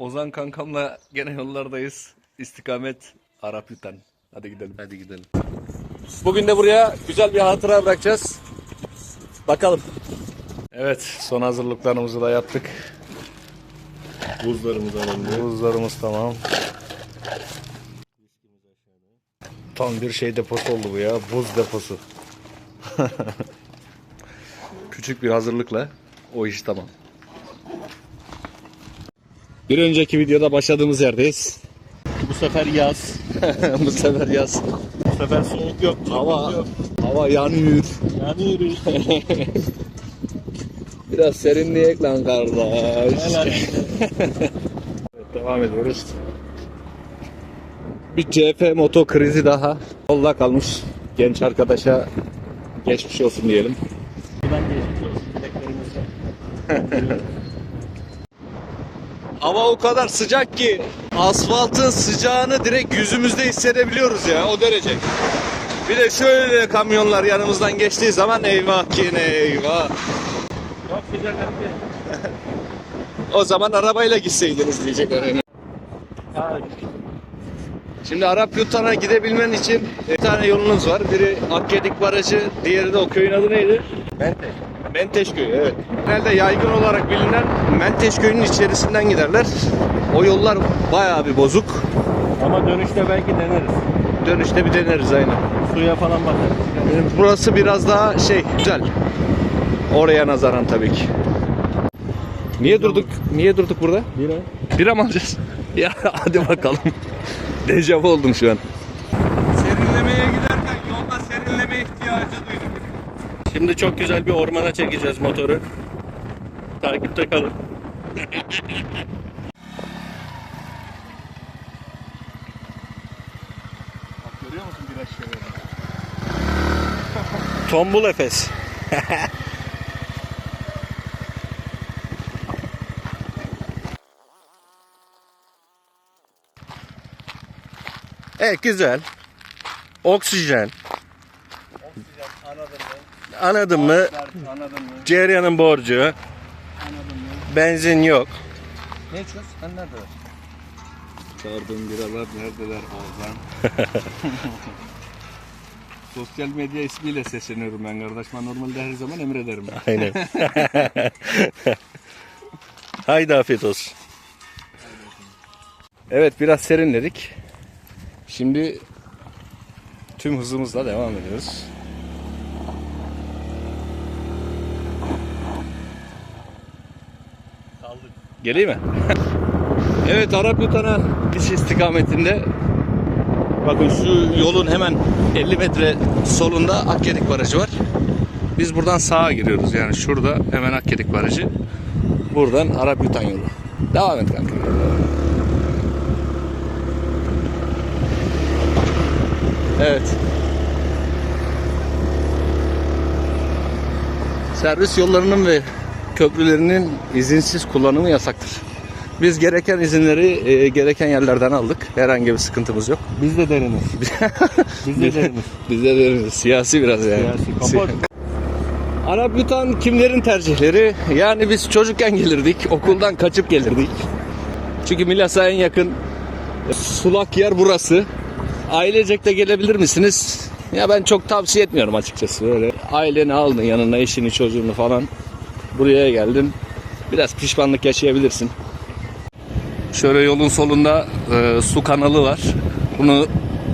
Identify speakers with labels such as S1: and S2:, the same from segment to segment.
S1: Ozan kankamla gene yollardayız. İstikamet Arap Yutan. Hadi gidelim. Hadi gidelim. Bugün de buraya güzel bir hatıra bırakacağız. Bakalım. Evet, son hazırlıklarımızı da yaptık.
S2: Buzlarımız alındı.
S1: Buzlarımız tamam. Tam bir şey deposu oldu bu ya. Buz deposu. Küçük bir hazırlıkla o iş tamam. Bir önceki videoda başladığımız yerdeyiz.
S2: Bu sefer yaz.
S1: bu sefer yaz.
S2: Bu sefer soğuk yok.
S1: Hava
S2: yok.
S1: hava yanıyor.
S2: Yürüyüş.
S1: Biraz serinleyek lan kardeş. Evet, devam ediyoruz. Bir CF moto krizi daha. Yolda kalmış genç arkadaşa geçmiş olsun diyelim.
S2: Buradan geçmiş olsun.
S1: Hava o kadar sıcak ki asfaltın sıcağını direkt yüzümüzde hissedebiliyoruz ya o derece. Bir de şöyle kamyonlar yanımızdan geçtiği zaman eyvah ki ne eyvah.
S2: Çok sıcak.
S1: O zaman arabayla gitseydiniz diyecekler. Şimdi Arap Yutan'a gidebilmen için bir tane yolunuz var. Biri Akgedik Barajı, diğeri de o köyün adı neydi?
S2: Menteş.
S1: Menteş Köyü evet. Genelde yaygın olarak bilinen Menteş Köyü'nün içerisinden giderler. O yollar bayağı bir bozuk.
S2: Ama dönüşte belki deneriz.
S1: Dönüşte bir deneriz aynen.
S2: Suya falan bakarız.
S1: Burası biraz daha şey güzel. Oraya nazaran tabii ki. Niye durduk? Niye durduk burada?
S2: Bira.
S1: Bira mı alacağız? ya hadi bakalım. Dejavu oldum şu an.
S2: Şimdi çok güzel bir ormana çekeceğiz motoru. Takipte kalın.
S1: Görüyor musun biraz şöyle?
S2: Tombul Efes. evet güzel. Oksijen. Anladın mı?
S1: Anladın mı?
S2: Ceryanın borcu.
S1: Anladın mı?
S2: Benzin yok.
S1: Ne içiyorsun? Sen nerede? Çağırdığım biralar neredeler Oğuzhan? Sosyal medya ismiyle sesleniyorum ben kardeş. Ben normalde her zaman emrederim.
S2: Aynen. Haydi afiyet olsun.
S1: Evet biraz serinledik. Şimdi tüm hızımızla devam ediyoruz.
S2: Kaldık.
S1: Geleyim mi? evet Arap Yutan'a gidiş istikametinde bakın şu yolun hemen 50 metre solunda Akgedik Barajı var. Biz buradan sağa giriyoruz yani şurada hemen Akgedik Barajı. Buradan Arap Yutan yolu. Devam et kanka. Evet. Servis yollarının ve köprülerinin izinsiz kullanımı yasaktır. Biz gereken izinleri e, gereken yerlerden aldık. Herhangi bir sıkıntımız yok.
S2: Biz de deriniz. Biz de deriniz.
S1: Biz de deriniz. Siyasi biraz yani.
S2: Siyasi kapot.
S1: Arap yutan kimlerin tercihleri? Yani biz çocukken gelirdik. Okuldan kaçıp gelirdik. Çünkü Milas'a en yakın sulak yer burası. Ailecek de gelebilir misiniz? Ya ben çok tavsiye etmiyorum açıkçası. Böyle aileni aldın yanına eşini çocuğunu falan. Buraya geldin. Biraz pişmanlık yaşayabilirsin. Şöyle yolun solunda e, su kanalı var. Bunu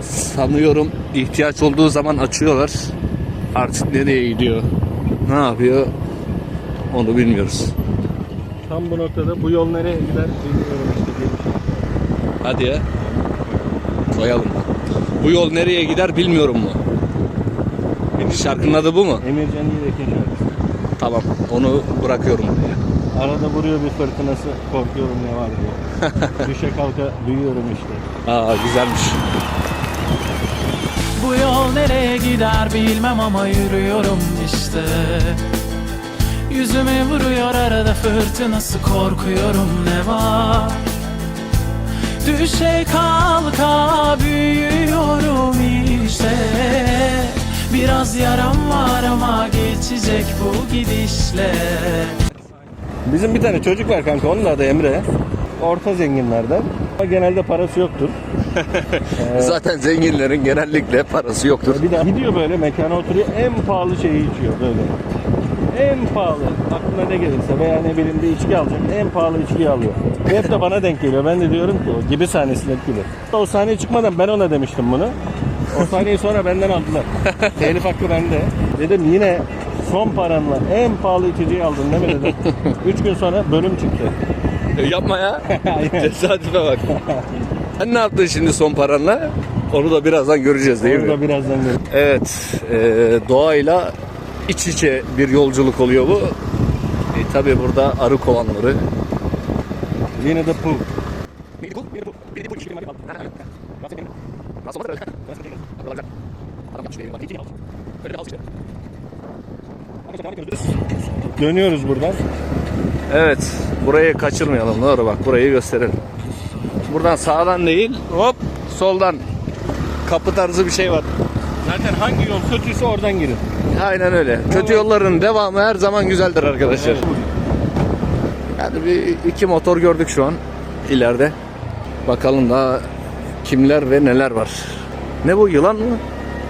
S1: sanıyorum ihtiyaç olduğu zaman açıyorlar. Artık nereye gidiyor? Ne yapıyor? Onu bilmiyoruz.
S2: Tam bu noktada bu yol nereye gider bilmiyorum işte diye bir şey.
S1: Hadi ya. Koyalım. Bu yol nereye gider bilmiyorum mu? Şarkının adı bu mu?
S2: Emircan Yiğit'in.
S1: Tamam. Onu bırakıyorum buraya.
S2: Arada vuruyor bir fırtınası korkuyorum ne var diye. Düşe kalka büyüyorum işte.
S1: Aa güzelmiş.
S3: Bu yol nereye gider bilmem ama yürüyorum işte Yüzüme vuruyor arada fırtınası korkuyorum ne var Düşe kalka büyüyorum işte Biraz yaram var ama geçecek bu gidişle
S2: Bizim bir tane çocuk var kanka onun adı Emre. orta zenginlerden. Ama genelde parası yoktur.
S1: Zaten zenginlerin genellikle parası yoktur.
S2: Bir de gidiyor böyle mekana oturuyor en pahalı şeyi içiyor böyle. En pahalı aklına ne gelirse veya ne bileyim bir içki alacak en pahalı içkiyi alıyor. Ve hep de bana denk geliyor. Ben de diyorum ki o gibi sahnesindeki gibi. O sahneye çıkmadan ben ona demiştim bunu. O sahneyi sonra benden aldılar. Telif hakkı bende. Dedim yine son paranla en pahalı içeceği aldın değil mi dedim. Üç gün sonra bölüm çıktı.
S1: Yapma ya. Tesadüfe bak. Sen ne yaptın şimdi son paranla? Onu da birazdan göreceğiz değil mi?
S2: Orada birazdan görürüz.
S1: Evet, e, doğayla iç içe bir yolculuk oluyor bu. E, Tabi burada arı kovanları.
S2: Yine de Dönüyoruz buradan.
S1: Evet, burayı kaçırmayalım. Doğru bak, burayı gösterelim. Buradan sağdan değil, hop soldan kapı tarzı bir şey var.
S2: Zaten hangi yol kötüyse oradan girin.
S1: Aynen öyle. Kötü yolların devamı her zaman güzeldir arkadaşlar. Yani bir iki motor gördük şu an ileride. Bakalım daha kimler ve neler var. Ne bu yılan mı?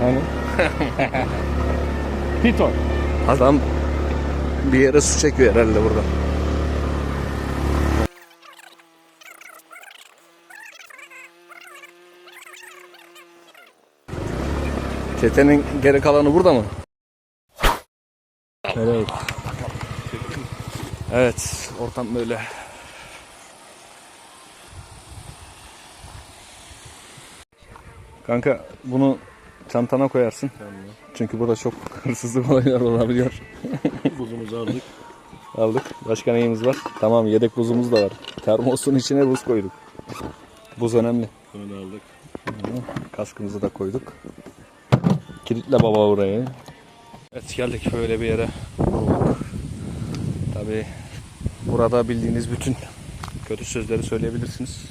S2: Hani? Piton.
S1: Adam bir yere su çekiyor herhalde burada. Çetenin geri kalanı burada mı?
S2: Evet.
S1: Evet, ortam böyle. Kanka bunu çantana koyarsın. Çünkü burada çok hırsızlık olaylar olabiliyor.
S2: Buzumuzu aldık.
S1: Aldık. Başka neyimiz var? Tamam yedek buzumuz da var. Termosun içine buz koyduk. Buz önemli.
S2: Bunu da aldık.
S1: Kaskımızı da koyduk. Kilitle baba burayı. Evet geldik böyle bir yere. Tabi burada bildiğiniz bütün kötü sözleri söyleyebilirsiniz.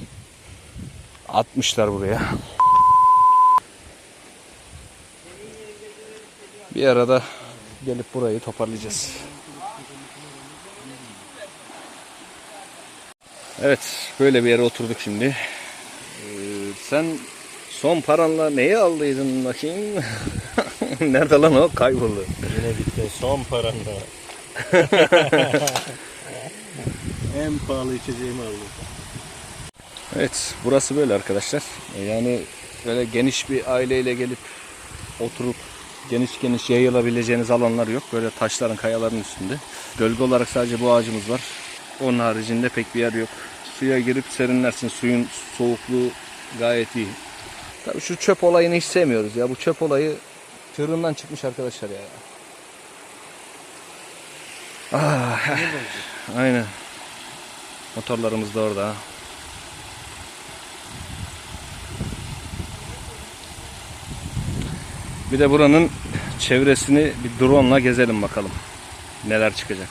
S1: Atmışlar buraya. Bir arada gelip burayı toparlayacağız. Evet böyle bir yere oturduk şimdi. Ee, sen son paranla neyi aldıydın bakayım? Nerede lan o? Kayboldu.
S2: Yine gitti. Son paranda. en pahalı içeceğimi aldım.
S1: Evet burası böyle arkadaşlar. Ee, Yani böyle geniş bir aileyle gelip oturup geniş geniş yayılabileceğiniz alanlar yok. Böyle taşların kayaların üstünde. Gölge olarak sadece bu ağacımız var. Onun haricinde pek bir yer yok. Suya girip serinlersin. Suyun soğukluğu gayet iyi. Tabii şu çöp olayını hiç sevmiyoruz ya. Bu çöp olayı tırından çıkmış arkadaşlar ya. Ah, aynen. Motorlarımız da orada. Bir de buranın çevresini bir drone'la gezelim bakalım. Neler çıkacak.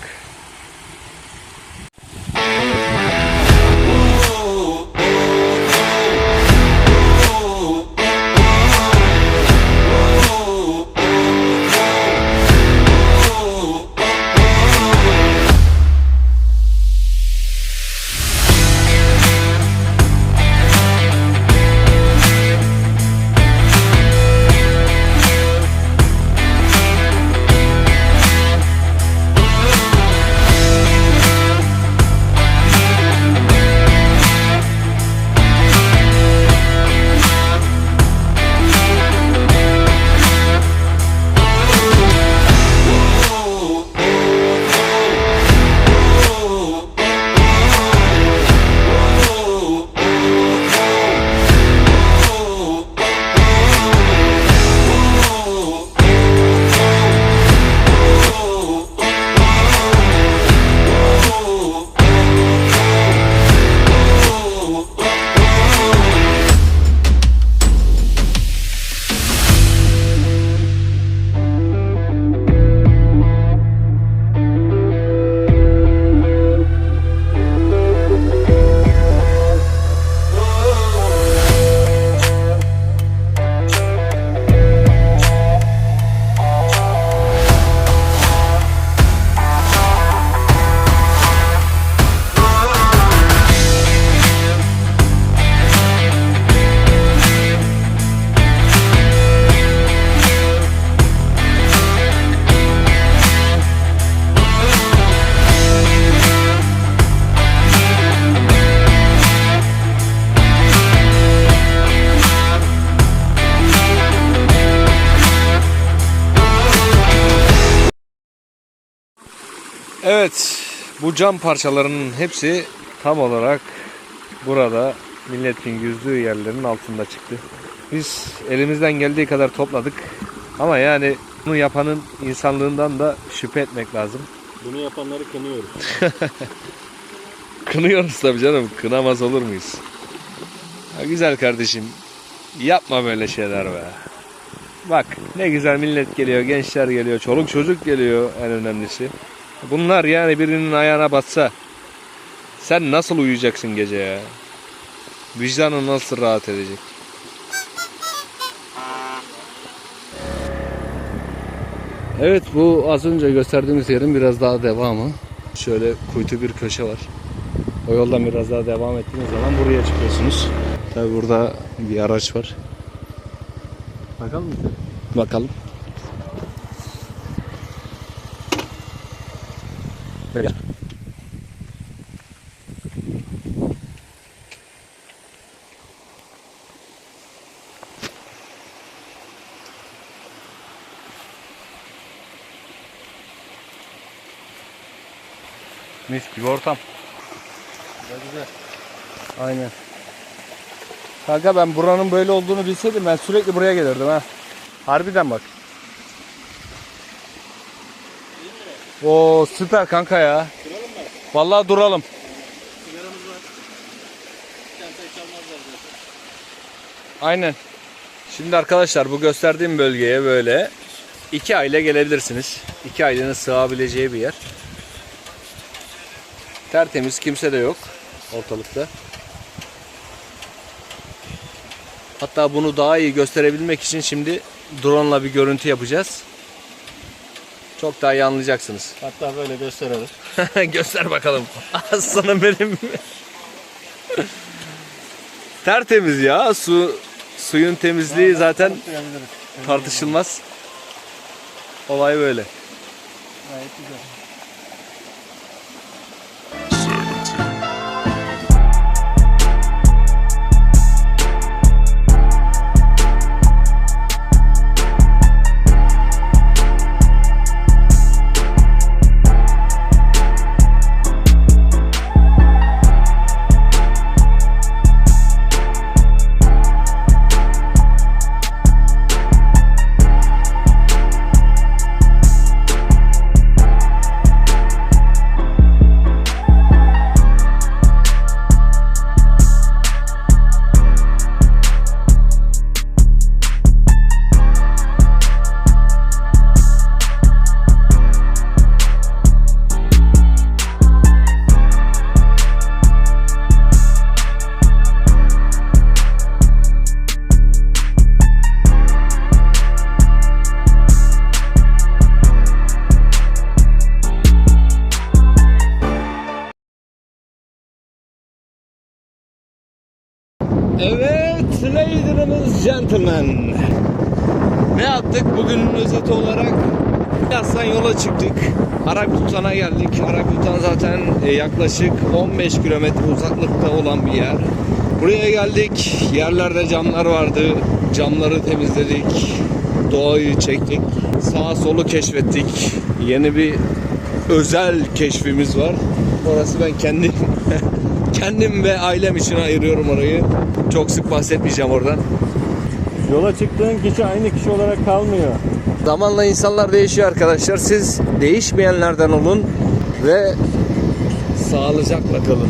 S1: Evet, bu cam parçalarının hepsi tam olarak burada milletin yüzdüğü yerlerin altında çıktı. Biz elimizden geldiği kadar topladık. Ama yani bunu yapanın insanlığından da şüphe etmek lazım.
S2: Bunu yapanları kınıyoruz.
S1: Kınıyoruz tabii canım. Kınamaz olur muyuz? Ya güzel kardeşim. Yapma böyle şeyler be. Bak ne güzel millet geliyor, gençler geliyor, çoluk çocuk geliyor en önemlisi. Bunlar yani birinin ayağına batsa sen nasıl uyuyacaksın gece ya? Vicdanın nasıl rahat edecek? Evet bu az önce gösterdiğimiz yerin biraz daha devamı. Şöyle kuytu bir köşe var. O yoldan biraz daha devam ettiğiniz zaman buraya çıkıyorsunuz. Tabi burada bir araç var.
S2: Bakalım mı?
S1: Bakalım. Gel. Mis gibi ortam.
S2: Güzel.
S1: Aynen. Kanka ben buranın böyle olduğunu bilseydim ben sürekli buraya gelirdim ha. Harbiden bak. Oo süper kanka ya.
S2: Duralım mı?
S1: Vallahi duralım.
S2: Sigaramız var. Çantayı çalmazlar zaten.
S1: Aynen. Şimdi arkadaşlar bu gösterdiğim bölgeye böyle iki aile gelebilirsiniz. İki ailenin sığabileceği bir yer. Tertemiz kimse de yok ortalıkta. Hatta bunu daha iyi gösterebilmek için şimdi drone'la bir görüntü yapacağız. Çok daha iyi anlayacaksınız.
S2: Hatta böyle gösterelim.
S1: Göster bakalım. Aslanım benim. Tertemiz ya. Su suyun temizliği zaten
S2: Gösterebiliriz.
S1: tartışılmaz. Olay böyle.
S2: Gayet güzel.
S1: Evet, ladies gentlemen. Ne yaptık? Bugünün özeti olarak Yaslan yola çıktık. Araklutan'a geldik. Araklutan zaten e, yaklaşık 15 kilometre uzaklıkta olan bir yer. Buraya geldik. Yerlerde camlar vardı. Camları temizledik. Doğayı çektik. Sağa solu keşfettik. Yeni bir özel keşfimiz var. Orası ben kendim kendim ve ailem için ayırıyorum orayı. Çok sık bahsetmeyeceğim oradan.
S2: Yola çıktığın kişi aynı kişi olarak kalmıyor.
S1: Zamanla insanlar değişiyor arkadaşlar. Siz değişmeyenlerden olun ve sağlıcakla kalın.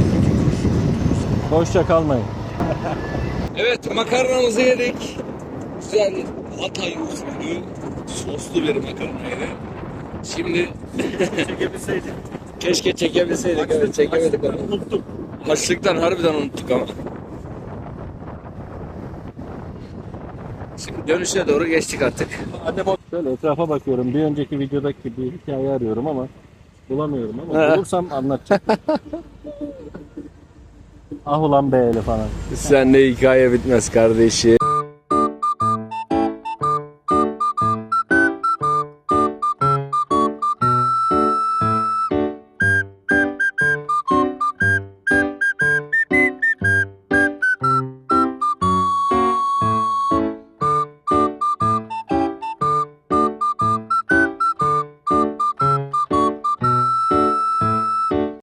S2: Hoşça kalmayın.
S1: Evet makarnamızı yedik. Güzel Hatay usulü soslu bir makarnaydı. Şimdi
S2: Çekebilseydik.
S1: keşke çekebilseydik. Evet, çekemedik ama.
S2: Unuttuk.
S1: Açlıktan harbiden unuttuk ama. Şimdi dönüşe doğru geçtik artık.
S2: Annem Şöyle etrafa bakıyorum. Bir önceki videodaki bir hikaye arıyorum ama bulamıyorum ama
S1: He.
S2: bulursam anlatacağım. ah ulan be falan.
S1: Sen de hikaye bitmez kardeşim.